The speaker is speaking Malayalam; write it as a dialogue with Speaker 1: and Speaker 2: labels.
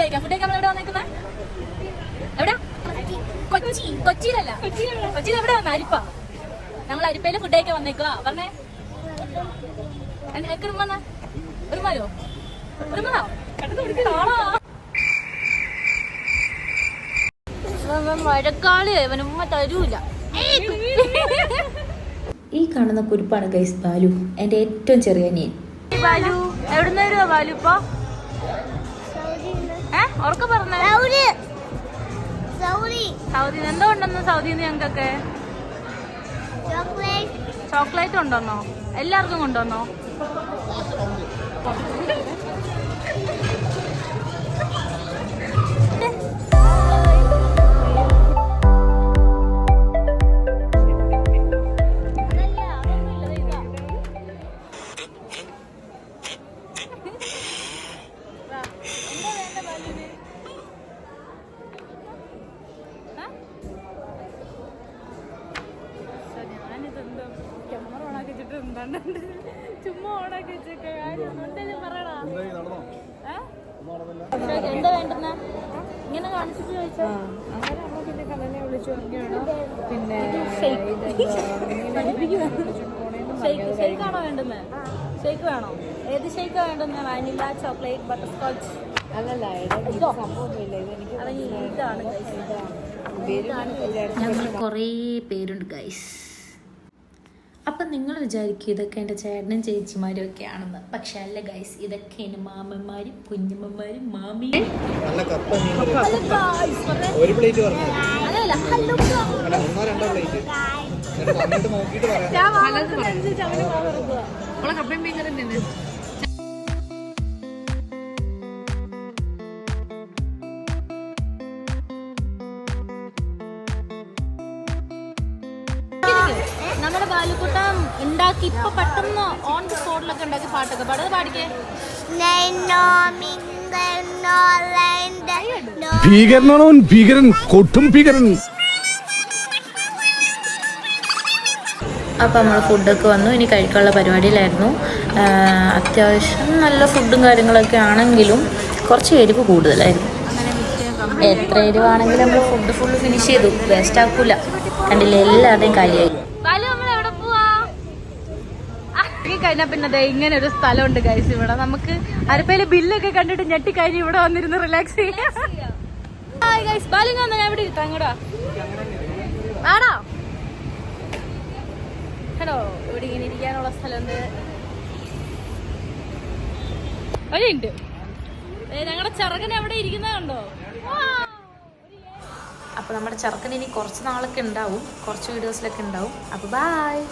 Speaker 1: ഫുഡ് ഫുഡ് കഴിക്കാൻ എവിടെ? കൊച്ചി. വന്നേക്കുക പറഞ്ഞേ. എന്റെ എക്കറും വന്ന?
Speaker 2: ഈ കാണുന്ന കുരുപ്പാണ് ഗൈസ് ബാലു. എന്റെ ഏറ്റവും ചെറിയ നീൻ
Speaker 1: ബാലു. എവിടുന്ന് വരുവാ ബാലു ഇപ്പൊ? ഉറക്കെ പറഞ്ഞേ. സൗദി. എന്തോ ഉണ്ടെന്ന് സൗദിന്ന് ഞങ്ങൾക്കൊക്കെ. ചോക്ലേറ്റ്. ഉണ്ടോന്നോ എല്ലാവർക്കും കൊണ്ടുവന്നോ? എന്താണ്ട് ചുമ്മാ ഓണാക്കി വെച്ചേക്കെ. എന്താ വേണ്ടുന്ന? ഇങ്ങനെ കാണിച്ചിട്ട് ചോദിച്ചോ? ഷെയ്ക്ക് ഷെയ്ക്ക് ആണോ വേണ്ടുന്നത് ഷെയ്ക്ക് വേണോ? ഏത് ഷെയ്ക്കാ വേണ്ടുന്നത് വാനില ചോക്ലേറ്റ് ബട്ടർ സ്കോച്ച് ഇതാണ്.
Speaker 2: ഞങ്ങൾ കുറേ പേരുണ്ട് ഗൈസ് അപ്പം നിങ്ങൾ വിചാരിക്കും ഇതൊക്കെ എന്റെ ചേട്ടനും ചേച്ചിമാരും ഒക്കെ ആണെന്ന്. പക്ഷെ അല്ല ഗൈസ് ഇതൊക്കെ എന്റെ മാമന്മാരും കുഞ്ഞമ്മമാരും മാമിയും.
Speaker 3: നല്ല കപ്പ മീൻ കറി.
Speaker 1: Hello നമ്മുടെ ബാലുക്കുട്ടം ഉണ്ടാക്കി ഇപ്പൊ പെട്ടെന്ന് ഓൺ ദി സ്പോട്ടിലൊക്കെ ഉണ്ടാക്കി പാട്ടൊക്കെ പാടത് പാടിക്കേ.
Speaker 4: ഭീകരനാണോ? ഭീകരൻ കൊട്ടും ഭീകരൻ.
Speaker 2: അപ്പോൾ നമ്മൾ ഫുഡൊക്കെ വന്നു. ഇനി കഴിക്കാനുള്ള പരിപാടിയിലായിരുന്നു. അത്യാവശ്യം നല്ല ഫുഡും കാര്യങ്ങളൊക്കെ ആണെങ്കിലും കുറച്ച് എരിവ് കൂടുതലായിരുന്നു. എത്ര എരിവാണെങ്കിലും നമ്മൾ ഫുഡ് ഫുള്ള് ഫിനിഷ് ചെയ്തു. വേസ്റ്റ് ആക്കൂല. കണ്ടില്ല? എല്ലാവരുടെയും കാര്യമായി
Speaker 1: ബാലു നമ്മൾ എവിടെ പോവാ കഴിഞ്ഞാ പിന്നെ അതെ ഇങ്ങനെ ഒരു സ്ഥലമുണ്ട് ഗൈസ് ഇവിടെ. നമുക്ക് അരപ്പയിലെ ബില്ലൊക്കെ കണ്ടിട്ട് ഞെട്ടി കഴിഞ്ഞ് ഇവിടെ വന്നിരുന്ന് റിലാക്സ് ചെയ്യാം. ഹായ് ഗൈസ് ബാലു ഞാൻ ഞാൻ ഇവിടെ ഇരുത്താം? അങ്ങോട്ടാ ആടാ ഹലോ ഇവിടെ ഇങ്ങനെ ഇരിക്കാനുള്ള സ്ഥലമുണ്ട്. ഒരു മിനിറ്റ് ഞങ്ങളുടെ ചെറുകൻ എവിടെ ഇരിക്കുന്നത് കണ്ടോ?
Speaker 2: അപ്പോൾ നമ്മുടെ ചെറുക്കൻ ഇനി കുറച്ച് നാളൊക്കെ ഉണ്ടാവും. കുറച്ച് വീഡിയോസിലൊക്കെ ഉണ്ടാവും. അപ്പോൾ ബായ്